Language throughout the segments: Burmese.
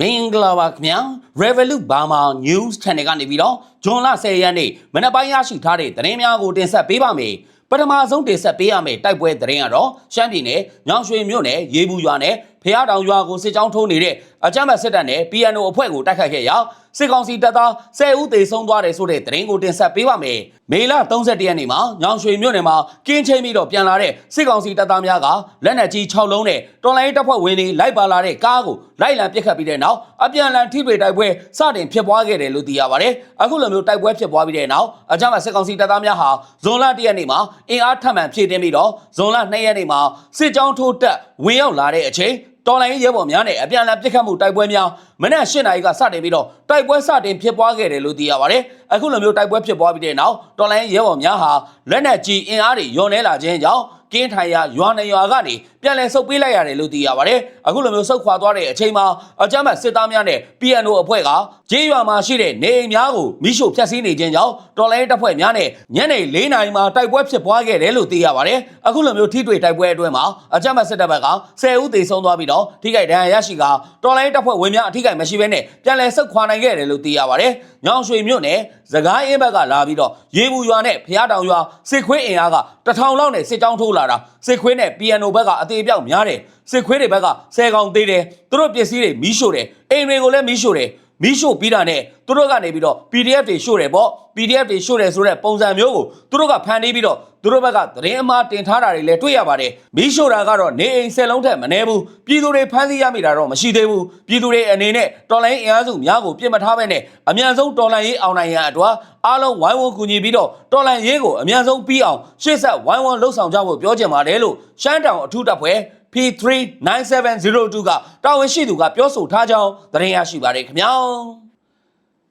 မင်္ဂလာပါခင်ဗျာ Revolut Burma News Channel ကနေပြီးတော့ဂျွန်လ10ရက်နေ့မနက်ပိုင်းရရှိထားတဲ့သတင်းများကိုတင်ဆက်ပေးပါမယ်ပထမဆုံးတင်ဆက်ပေးရမယ့်တိုက်ပွဲသတင်းကတော့ရှမ်းပြည်နယ်ညောင်ရွှေမြို့နယ်ရေဘူးရွာနဲ့ဖျားတောင်ရွာကိုစစ်ကြောင်းထိုးနေတဲ့အကြမ်းဖက်စစ်တပ်နဲ့ PNO အဖွဲ့ကိုတိုက်ခိုက်ခဲ့ရာစစ်ကောင်စီတပ်သား10ဦးသေဆုံးသွားတယ်ဆိုတဲ့သတင်းကိုတင်ဆက်ပေးပါမယ်မေလ31ရက်နေ့မှာညောင်ရွှေမြို့နယ်မှာကင်းချင်းပြီးတော့ပြန်လာတဲ့စစ်ကောင်စီတပ်သားများကလက်နက်ကြီး6လုံးနဲ့တော်လိုင်းတပ်ဖွဲ့ဝင်တွေလိုက်ပါလာတဲ့ကားကိုလိုက်လံပစ်ခတ်ပြီးတဲ့နောက်အပြန်အလှန်ထိတွေ့တိုက်ပွဲစတင်ဖြစ်ပွားခဲ့တယ်လို့သိရပါတယ်အခုလိုမျိုးတိုက်ပွဲဖြစ်ပွားပြီးတဲ့နောက်အကြမ်းဖက်စစ်ကောင်စီတပ်သားများဟာဇွန်လ1ရက်နေ့မှာအင်အားထပ်မံဖြည့်တင်းပြီးတော့ဇွန်လ2ရက်နေ့မှာစစ်ကြောင်းထိုးတက်ဝင်ရောက်လာတဲ့အချိန် တော်လိုင်းရဲဘော်များနဲ့အပြန်အလှန်ပစ်ခတ်မှုတိုက်ပွဲများမနက်၈နာရီကစတင်ပြီးတော့တိုက်ပွဲစတင်ဖြစ်ပွားခဲ့တယ်လို့သိရပါတယ်။အခုလိုမျိုးတိုက်ပွဲဖြစ်ပွားပြီးတဲ့နောက်တော်လိုင်းရဲဘော်များဟာလက်နက်ကြီးအင်အားတွေညှော်နှဲလာခြင်းကြောင့် ကင်းထိုင်ရရွာနေရွာကနေပြန်လည်ဆုတ်ပေးလိုက်ရတယ်လို့သိရပါတယ်။အခုလိုမျိုးဆုတ်ခွာသွားတဲ့အချိန်မှာအကြမ်းဖက်စစ်သားများနဲ့ PNO အဖွဲ့ကဂျေးရွာမှာရှိတဲ့နေအိမ်များကိုမိရှို့ဖျက်ဆီးနေခြင်းကြောင့်တော်လိုင်းတပ်ဖွဲ့များနဲ့ညနေ၄နာရီမှာတိုက်ပွဲဖြစ်ပွားခဲ့တယ်လို့သိရပါတယ်။အခုလိုမျိုးထိတွေ့တိုက်ပွဲအတွင်းမှာအကြမ်းဖက်စစ်တပ်ဘက်က10ဦးသေဆုံးသွားပြီးတော့ထိခိုက်ဒဏ်ရာရရှိကတော်လိုင်းတပ်ဖွဲ့ဝင်များအထိခိုက်မရှိဘဲနဲ့ပြန်လည်ဆုတ်ခွာနိုင်ခဲ့တယ်လို့သိရပါတယ်။ညောင်ရွှေမြို့နယ် စကိုင်းအင်းဘက်ကလာပြီးတော့ရေဘူးရွာနဲ့ဖျားတောင်ရွာစစ်ခွေးအင်အားကတထောင်လောက်နဲ့စစ်ကြောင်းထိုးလာတာစစ်ခွေးနဲ့ PNO ဘက်ကအသေးပြောက်များတယ်စစ်ခွေးတွေဘက်ကဆယ်ကောင်သေးတယ်သူတို့ပစ္စည်းတွေမီးရှို့တယ်အိမ်တွေကိုလည်းမီးရှို့တယ် မီးရှို့ပြီးတာနဲ့သူတို့ကနေပြီးတော့ PDF တွေရှို့တယ်ပေါ့ PDF တွေရှို့တယ်ဆိုတဲ့ပုံစံမျိုးကိုသူတို့ကဖန်တီးပြီးတော့သူတို့ဘက်ကသတင်းအမှားတင်ထားတာတွေလည်းတွေ့ရပါတယ်မီးရှို့တာကတော့နေအိမ်ဆယ်လုံးထက်မနည်းဘူးပြည်သူတွေဖမ်းဆီးရမိတာတော့မရှိသေးဘူးပြည်သူတွေအနေနဲ့တော်လိုင်းအင်အားစုများကိုပြစ်မထားဘဲနဲ့အမြန်ဆုံးတော်လိုင်းရေးအောင်နိုင်ရန်အတွက်အားလုံးဝိုင်းဝန်းကူညီပြီးတော့တော်လိုင်းရေးကိုအမြန်ဆုံးပြီးအောင်ရှေ့ဆက်ဝိုင်းဝန်းလှုပ်ဆောင်ကြဖို့ပြောချင်ပါတယ်လို့ရှမ်းတောင်အထူးတပ်ဖွဲ့ P39702 ကတာဝန်ရှိသူကပြောဆိုထားကြောင်းသတင်းရရှိပါတယ်ခင်ဗျာ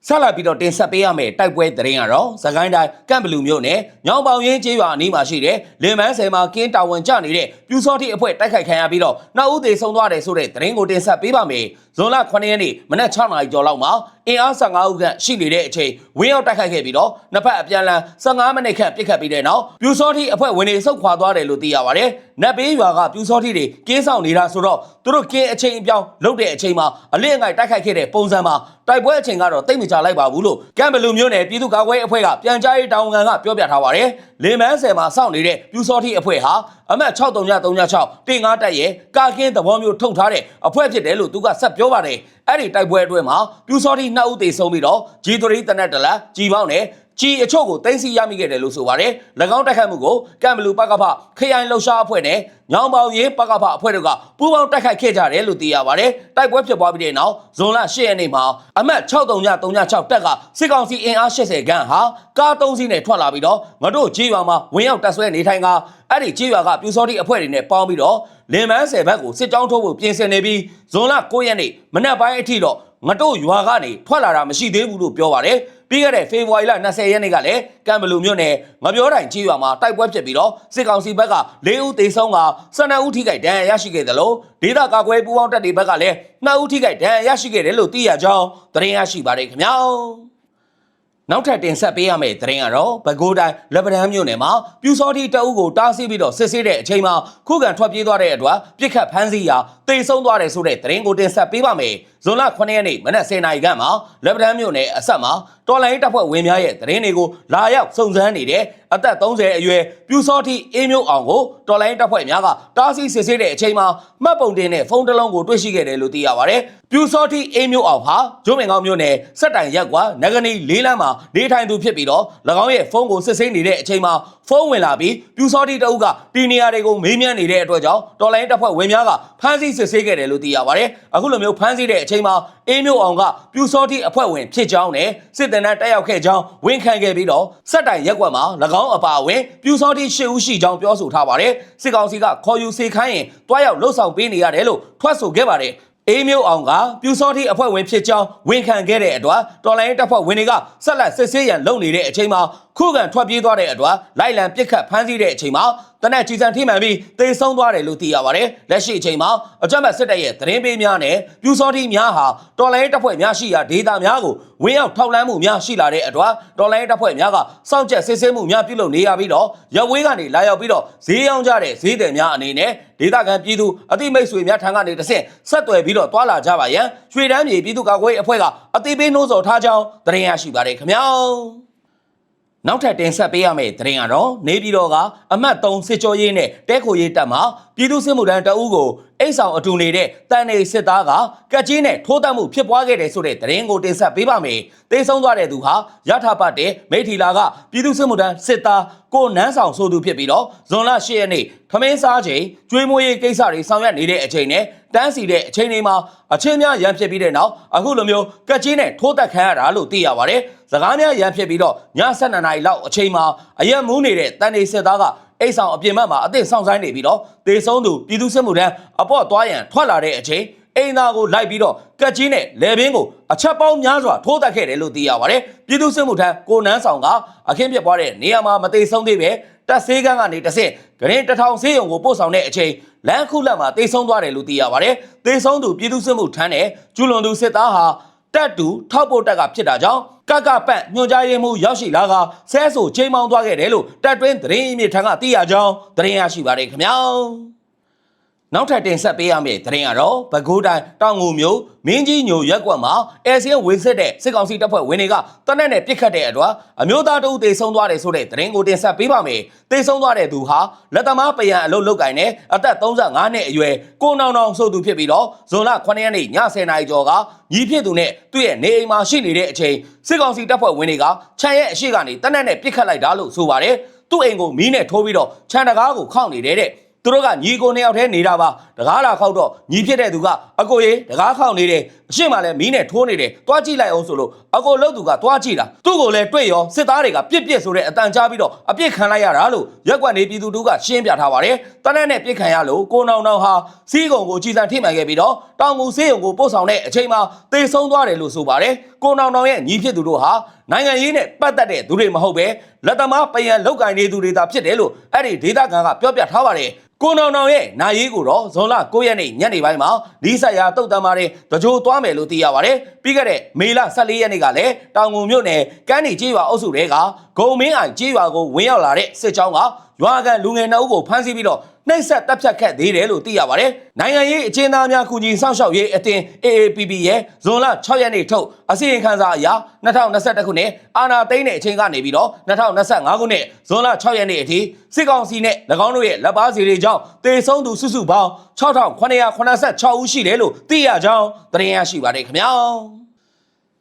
ဆက်လက်ပြီးတော့တင်ဆက်ပေးရမယ့်တိုက်ပွဲသတင်းကတော့သခိုင်းတိုင်းကန့်ဘလူမျိုးနဲ့ညောင်ပေါင်ရင်းကျေးရွာအနီးမှာရှိတဲ့လင်မန်းဆယ်မှာကင်းတာဝန်ကျနေတဲ့ပြူစောတိအဖွဲ့တိုက်ခိုက်ခံရပြီးတော့နောက်ဦးသေးဆုံးသွားတယ်ဆိုတဲ့သတင်းကိုတင်ဆက်ပေးပါမယ်ဇွန်လ9ရက်နေ့မနက်6နာရီကျော်လောက်မှာအင်အား15ဦးခန့်ရှိနေတဲ့အချိန်ဝင်းရောက်တိုက်ခိုက်ခဲ့ပြီးတော့နှစ်ဖက်အပြန်အလှန်15မိနစ်ခန့်ပစ်ခတ်ပြီးတဲ့နောက်ပြူစောတိအဖွဲ့ဝင်တွေဆုတ်ခွာသွားတယ်လို့သိရပါတယ်။နတ်ဘေးရွာကပြူစောတိတွေကင်းဆောင်နေတာဆိုတော့သူတို့ကင်းအချိန်အပြောင်းလုပ်တဲ့အချိန်မှာအလင့်အငိုက်တိုက်ခိုက်ခဲ့တဲ့ပုံစံမှာ တိုက်ပွဲအချိန်ကတော့တိတ်မကြလိုက်ပါဘူးလို့ကမ်ဘလူမျိုးနယ်ပြည်သူ့ကာကွယ်ရေးအဖွဲ့ကပြန်ကြားရေးတာဝန်ခံကပြောပြထားပါတယ်။လေမန်းဆယ်မှာစောင့်နေတဲ့ပြူစောတိအဖွဲ့ဟာအမတ်6336တင်ငါတက်ရဲ့ကာကင်းသဘောမျိုးထုတ်ထားတဲ့အဖွဲ့ဖြစ်တယ်လို့သူကဆက်ပြောပါတယ်။အဲ့ဒီတိုက်ပွဲအတွင်းမှာပြူစောတိနှစ်ဦးသေဆုံးပြီးတော့ဂျီသရီတနက်တလက်ကြီးပေါင်းနဲ့ ကြီးအချို့ကိုတင်စီရမိခဲ့တယ်လို့ဆိုပါတယ်။၎င်းတိုက်ခိုက်မှုကိုကမ်ဘလူပကဖခရိုင်လှုပ်ရှားအဖွဲ့နဲ့ညောင်ပေါင်ရေးပကဖအဖွဲ့တို့ကပူးပေါင်းတိုက်ခိုက်ခဲ့ကြတယ်လို့သိရပါတယ်။တိုက်ပွဲဖြစ်ပွားပြီးတဲ့နောက်ဇွန်လ10ရက်နေ့မှာအမတ်6336တက်ကစစ်ကောင်စီအင်အား80ခန်းဟာကား၃စီးနဲ့ထွက်လာပြီးတော့ငါတို့ကြေးရွာမှာဝင်ရောက်တပ်ဆွဲနေထိုင်ကအဲ့ဒီကြေးရွာကပြူစောတိအဖွဲ့တွေနဲ့ပေါင်းပြီးတော့လင်မန်းဆယ်ဘက်ကိုစစ်ကြောင်းထိုးဖို့ပြင်ဆင်နေပြီးဇွန်လ9ရက်နေ့မနက်ပိုင်းအထိတော့ငါတို့ရွာကနေထွက်လာတာမရှိသေးဘူးလို့ပြောပါတယ်။ ပြီးခဲ့တဲ့ဖေဖော်ဝါရီလ20ရက်နေ့ကလည်းကံဘလူမြို့နယ်ငပြောတိုင်ကြီးရွာမှာတိုက်ပွဲဖြစ်ပြီးတော့စစ်ကောင်စီဘက်က၄ဦးသေဆုံးက12ဦးထိခိုက်ဒဏ်ရာရရှိခဲ့တယ်လို့ဒေသကာကွယ်ပူးပေါင်းတပ်တွေဘက်ကလည်း2ဦးထိခိုက်ဒဏ်ရာရရှိခဲ့တယ်လို့သိရကြောင်းသတင်းရရှိပါတယ်ခင်ဗျာ။ နောက်ထပ်တင်ဆက်ပေးရမယ့်သတင်းကတော့ပဲခူးတိုင်းလက်ပတန်းမြို့နယ်မှာပြူစောတိတအုပ်ကိုတားဆီးပြီးတော့စစ်ဆေးတဲ့အချိန်မှာခုခံထွက်ပြေးသွားတဲ့အတွက်ပြစ်ခတ်ဖမ်းဆီးရာတေဆုံးသွားတယ်ဆိုတဲ့သတင်းကိုတင်ဆက်ပေးပါမယ်။ဇွန်လ9ရက်နေ့မနက်10:00နာရီခန့်မှာလက်ပတန်းမြို့နယ်အဆက်မှာတော်လိုင်းတပ်ဖွဲ့ဝင်များရဲ့သတင်းတွေကိုလာရောက်စုံစမ်းနေတဲ့အသက်30အရွယ်ပြူစောတိအေးမျိုးအောင်ကိုတော်လိုင်းတပ်ဖွဲ့များကတားဆီးစစ်ဆေးတဲ့အချိန်မှာမှတ်ပုံတင်တဲ့ဖုန်းတစ်လုံးကိုတွေ့ရှိခဲ့တယ်လို့သိရပါတယ်။ပြူစောတိအေးမျိုးအောင်ဟာဂျိုးမင်ကောင်းမြို့နယ်စက်တိုင်ရက်ကွာနဂနီလေးလမ်းမှာနေထိုင်သူဖြစ်ပြီးတော့၎င်းရဲ့ဖုန်းကိုစစ်ဆေးနေတဲ့အချိန်မှာဖုန်းဝင်လာပြီးပြူစောတိတအုပ်ကတီနေရာတွေကိုမေးမြန်းနေတဲ့အတွက်ကြောင့်တော်လိုင်းတပ်ဖွဲ့ဝင်များကဖမ်းဆီးစစ်ဆေးခဲ့တယ်လို့သိရပါတယ်။အခုလိုမျိုးဖမ်းဆီးတဲ့အချိန်မှာအေးမျိုးအောင်ကပြူစောတိအဖွဲ့ဝင်ဖြစ်ကြောင်းနဲ့စစ်တပ်နဲ့တက်ရောက်ခဲ့ကြောင်းဝန်ခံခဲ့ပြီးတော့စက်တိုင်ရက်ကွက်မှာ၎င်းအပါအဝင်ပြူစောတိရှစ်ဦးရှိကြောင်းပြောဆိုထားပါတယ်။စစ်ကောင်စီကခေါ်ယူစေခိုင်းရင်တွားရောက်လှုပ်ဆောင်ပေးနေရတယ်လို့ထွက်ဆိုခဲ့ပါတယ်။ အေးမျိုးအောင်ကပြူစောတိအဖွဲ့ဝင်ဖြစ်ကြောင်းဝန်ခံခဲ့တဲ့အတွက်တော်လိုင်းတပ်ဖွဲ့ဝင်တွေကဆက်လက်စစ်ဆေးရန်လုပ်နေတဲ့အချိန်မှာ ခုခံထွက်ပြေးသွားတဲ့အတွက်လိုက်လံပစ်ခတ်ဖမ်းဆီးတဲ့အချိန်မှာတနက်ကြီးစံထိမှန်ပြီးသေဆုံးသွားတယ်လို့သိရပါတယ်လက်ရှိအချိန်မှာအကြမ်းဖက်စစ်တပ်ရဲ့သတင်းပေးများနဲ့ပြူစောတိများဟာတော်လိုင်းတပ်ဖွဲ့များရှိရာဒေသများကိုဝင်းရောက်ထောက်လှမ်းမှုများရှိလာတဲ့အတွက်တော်လိုင်းတပ်ဖွဲ့များကစောင့်ကြပ်စစ်ဆေးမှုများပြုလုပ်နေရပြီးတော့ရဝေးကနေလာရောက်ပြီးတော့ဈေးရောင်းကြတဲ့ဈေးသည်များအနေနဲ့ဒေသခံပြည်သူအတိမိတ်ဆွေများထံကနေတစ်ဆင့်ဆက်သွယ်ပြီးတော့တွာလာကြပါရန်ရွှေတန်းမြေပြည်သူ့ကာကွယ်ရေးအဖွဲ့ကအတိပေးနှိုးဆော်ထားကြောင်းသတင်းရရှိပါတယ်ခင်ဗျာ နောက်ထပ်တင်ဆက်ပေးရမယ့်သတင်းကတော့နေပြည်တော်ကအမှတ်3စစ်ကြောရေးနဲ့တဲခိုရေးတပ်မှပြည်သူ့စစ်မှုထမ်းတအုပ်ကိုအိတ်ဆောင်အတူနေတဲ့တန်နေစစ်သားကကက်ကြီးနဲ့ထိုးတက်မှုဖြစ်ပွားခဲ့တယ်ဆိုတဲ့သတင်းကိုတင်ဆက်ပေးပါမယ်။တေဆုံးသွားတဲ့သူဟာရထပတ်တဲ့မိထီလာကပြည်သူ့စစ်မှုထမ်းစစ်သားကိုနန်းဆောင်ဆိုသူဖြစ်ပြီးတော့ဇွန်လ10ရက်နေ့ထမင်းစားချိန်ကျွေးမွေးရေးကိစ္စတွေဆောင်ရွက်နေတဲ့အချိန်နဲ့ တန်းစီတဲ့အချိန်တွေမှာအချင်းများရန်ဖြစ်ပြီးတဲ့နောက်အခုလိုမျိုးကက်ကြီးနဲ့ထိုးတက်ခံရတာလို့သိရပါတယ်။စကားများရန်ဖြစ်ပြီးတော့ည7:00နာရီလောက်အချိန်မှာအရက်မူးနေတဲ့တန်နေစစ်သားကအိတ်ဆောင်အပြင်ဘက်မှာအသစ်ဆောင်ဆိုင်နေပြီးတော့တေဆုံးသူပြည်သူ့စစ်မှုထမ်းအပေါ့သွားရန်ထွက်လာတဲ့အချိန်အိမ်သားကိုလိုက်ပြီးတော့ကက်ကြီးနဲ့လေဘင်းကိုအချက်ပေါင်းများစွာထိုးတက်ခဲ့တယ်လို့သိရပါတယ်။ပြည်သူ့စစ်မှုထမ်းကိုနန်းဆောင်ကအခင်းပြပွားတဲ့နေရာမှာမသေးဆုံးသေးပဲ တက်ဆေးကန်းကနေတစ်ဆင့်ဂရင်တစ်ထောင်ဆေးရုံကိုပို့ဆောင်တဲ့အချိန်လမ်းခုလက်မှာတေဆုံးသွားတယ်လို့သိရပါတယ်။တေဆုံးသူပြည်သူ့စစ်မှုထမ်းနဲ့ကျူးလွန်သူစစ်သားဟာတက်တူထောက်ပို့တက်ကဖြစ်တာကြောင့်ကကပတ်ညွှန်ကြားရေးမှူးရောက်ရှိလာကဆဲဆိုချိန်မောင်းသွားခဲ့တယ်လို့တက်တွင်းသတင်းအမြင့်ထံကသိရကြောင်းသတင်းရရှိပါတယ်ခင်ဗျာ နောက်ထပ်တင်ဆက်ပေးရမယ့်သတင်းကတော့ပဲခူးတိုင်းတောင်ငူမြို့မင်းကြီးညိုရက်ကွက်မှာအဲဆီယဝင်စစ်တဲ့စစ်ကောင်စီတပ်ဖွဲ့ဝင်တွေကတနက်နဲ့ပစ်ခတ်တဲ့အတွက်အမျိုးသားတဦးတေဆုံးသွားတယ်ဆိုတဲ့သတင်းကိုတင်ဆက်ပေးပါမယ်။တေဆုံးသွားတဲ့သူဟာလက်သမားပယံအလုပ်လုပ်ကိုင်တဲ့အသက်35နှစ်အရွယ်ကိုနောင်နောင်ဆိုသူဖြစ်ပြီးတော့ဇွန်လ9ရက်နေ့ည10:00နာရီကျော်ကညီဖြစ်သူနဲ့သူ့ရဲ့နေအိမ်မှာရှိနေတဲ့အချိန်စစ်ကောင်စီတပ်ဖွဲ့ဝင်တွေကခြံရဲ့အရှိကနေတနက်နဲ့ပစ်ခတ်လိုက်တာလို့ဆိုပါတယ်။သူ့အိမ်ကိုမီးနဲ့ထိုးပြီးတော့ခြံတကားကိုခောက်နေတယ်တဲ့။ သူတို့ကညီကိုနှစ်ယောက်တည်းနေတာပါတကားလာခောက်တော့ညီဖြစ်တဲ့သူကအကိုရေတကားခောက်နေတယ်အရှိမလည်းမီးနဲ့ထိုးနေတယ်တွားကြည့်လိုက်အောင်ဆိုလို့အကိုလှုပ်သူကတွားကြည့်တာသူ့ကိုလည်းတွေ့ရောစစ်သားတွေကပြစ်ပြစ်ဆိုတဲ့အတန်ကြားပြီးတော့အပြစ်ခံလိုက်ရတာလို့ရက်ကွက်နေပြည်သူတို့ကရှင်းပြထားပါတယ်တနက်နဲ့ပြစ်ခံရလို့ကိုနောင်နောင်ဟာစီးကုံကိုကြီးစံထိမှန်ခဲ့ပြီးတော့တောင်ငူစေးရုံကိုပို့ဆောင်တဲ့အချိန်မှာတေဆုံးသွားတယ်လို့ဆိုပါတယ်ကိုနောင်နောင်ရဲ့ညီဖြစ်သူတို့ဟာ နိုင်ငံရေးနဲ့ပတ်သက်တဲ့သူတွေမဟုတ်ပဲလက်သမားပယံလောက်ကင်နေသူတွေသာဖြစ်တယ်လို့အဲ့ဒီဒေသခံကပြောပြထားပါတယ်ကိုနောင်နောင်ရဲ့နာရေးကိုတော့ဇွန်လ9ရက်နေ့ညနေပိုင်းမှာဒီဆိုင်ရာတုတ်တမ်းပါတယ်တကြိုသွားမယ်လို့သိရပါတယ်ပြီးခဲ့တဲ့မေလ14ရက်နေ့ကလည်းတောင်ငုံမြို့နယ်ကမ်းနီကျေးရွာအုပ်စုတွေကဂုံမင်းအိုင်ကျေးရွာကိုဝင်ရောက်လာတဲ့စစ်ကြောင်းကရွာကန်လူငယ်နှစ်ဦးကိုဖမ်းဆီးပြီးတော့ နှိပ်စက်တပ်ဖြတ်ခဲ့သေးတယ်လို့သိရပါတယ်။နိုင်ငံရေးအကျဉ်းသားများကူညီစောင့်ရှောက်ရေးအသင်း AAPP ရဲ့ဇွန်လ6ရက်နေ့ထုတ်အစီရင်ခံစာအရ2021ခုနှစ်အာဏာသိမ်းတဲ့အချိန်ကနေပြီးတော့2025ခုနှစ်ဇွန်လ6ရက်နေ့အထိစစ်ကောင်စီနဲ့၎င်းတို့ရဲ့လက်ပါစီတွေကြောင့်တေဆုံးသူစုစုပေါင်း6986ဦးရှိတယ်လို့သိရကြောင်းသတင်းရရှိပါတယ်ခင်ဗျာ။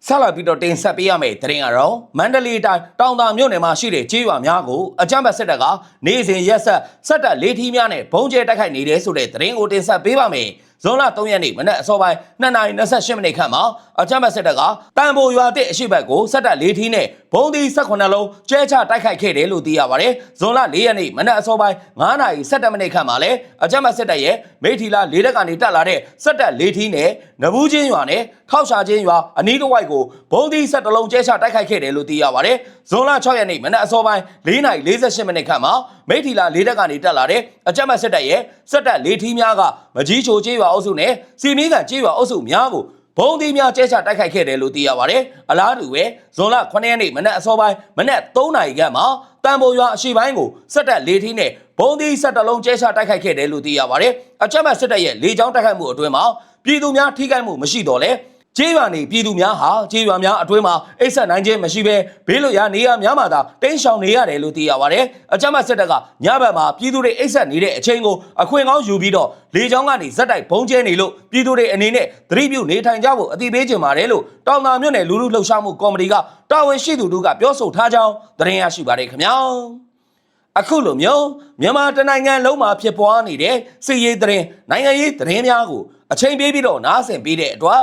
ဆက်လာပြီးတော့တင်ဆက်ပေးရမယ့်သတင်းကတော့မန္တလေးတိုင်းတောင်သာမြို့နယ်မှာရှိတဲ့ကျေးရွာများကိုအကြမ်းဖက်စစ်တပ်ကနေ့စဉ်ရက်ဆက်ဆက်တပ်လေးထီးများနဲ့ဘုံကျဲတိုက်ခိုက်နေတယ်ဆိုတဲ့သတင်းကိုတင်ဆက်ပေးပါမယ်။ ဇွန်လ3ရက်နေ့မနက်အစောပိုင်း2:28မိနစ်ခန့်မှာအကြမ်းဖက်စစ်တပ်ကတန်ဖိုရွာတဲ့အရှိဘက်ကိုဆက်တပ်လေးထီးနဲ့ဘုံသီး18လုံးကျဲချတိုက်ခိုက်ခဲ့တယ်လို့သိရပါတယ်။ဇွန်လ4ရက်နေ့မနက်အစောပိုင်း9:17မိနစ်ခန့်မှာလည်းအကြမ်းဖက်စစ်တပ်ရဲ့မိထီလာလေးတက်ကနေတက်လာတဲ့ဆက်တပ်လေးထီးနဲ့နဘူးချင်းရွာနဲ့ထောက်ရှာချင်းရွာအနီးတစ်ဝိုက်ကိုဘုံသီး17လုံးကျဲချတိုက်ခိုက်ခဲ့တယ်လို့သိရပါတယ်။ဇွန်လ6ရက်နေ့မနက်အစောပိုင်း4:48မိနစ်ခန့်မှာမိထီလာလေးတက်ကနေတက်လာတဲ့အကြမ်းဖက်စစ်တပ်ရဲ့ဆက်တပ်လေးထီးများကမကြီးချိုကျေးရွာအုပ်စုနဲ့စီမီးကန်ကျေးရွာအုပ်စုများကိုဘုံသီးများကျဲချတိုက်ခိုက်ခဲ့တယ်လို့သိရပါတယ်။အလားတူပဲဇွန်လ9ရက်နေ့မနက်အစောပိုင်းမနက်3နာရီခန့်မှာတန်ဖိုရွာအရှိပိုင်းကိုစစ်တပ်လေးထီးနဲ့ဘုံသီး17လုံးကျဲချတိုက်ခိုက်ခဲ့တယ်လို့သိရပါတယ်။အကြမ်းဖက်စစ်တပ်ရဲ့လေကြောင်းတိုက်ခိုက်မှုအတွင်းမှာပြည်သူများထိခိုက်မှုမရှိတော့လဲ ကျေးရွာနေပြည်သူများဟာကျေးရွာများအတွင်းမှာအိတ်ဆက်နိုင်ခြင်းမရှိဘဲဘေးလွတ်ရာနေရာများမှာသာတင်းရှောင်နေရတယ်လို့သိရပါတယ်။အကြမ်းဖက်စစ်တပ်ကညဘက်မှာပြည်သူတွေအိတ်ဆက်နေတဲ့အချိန်ကိုအခွင့်ကောင်းယူပြီးတော့လေကြောင်းကနေဇက်တိုက်ဘုံကျဲနေလို့ပြည်သူတွေအနေနဲ့သတိပြုနေထိုင်ကြဖို့အသိပေးချင်ပါတယ်လို့တောင်သာမြို့နယ်လူလူလှုပ်ရှားမှုကော်မတီကတာဝန်ရှိသူတို့ကပြောဆိုထားကြောင်းသတင်းရရှိပါတယ်ခင်ဗျာ။အခုလိုမျိုးမြန်မာတနိုင်ငံလုံးမှာဖြစ်ပွားနေတဲ့စစ်ရေးသတင်းနိုင်ငံရေးသတင်းများကိုအချိန်ပေးပြီးတော့နားဆင်ပေးတဲ့အတွက်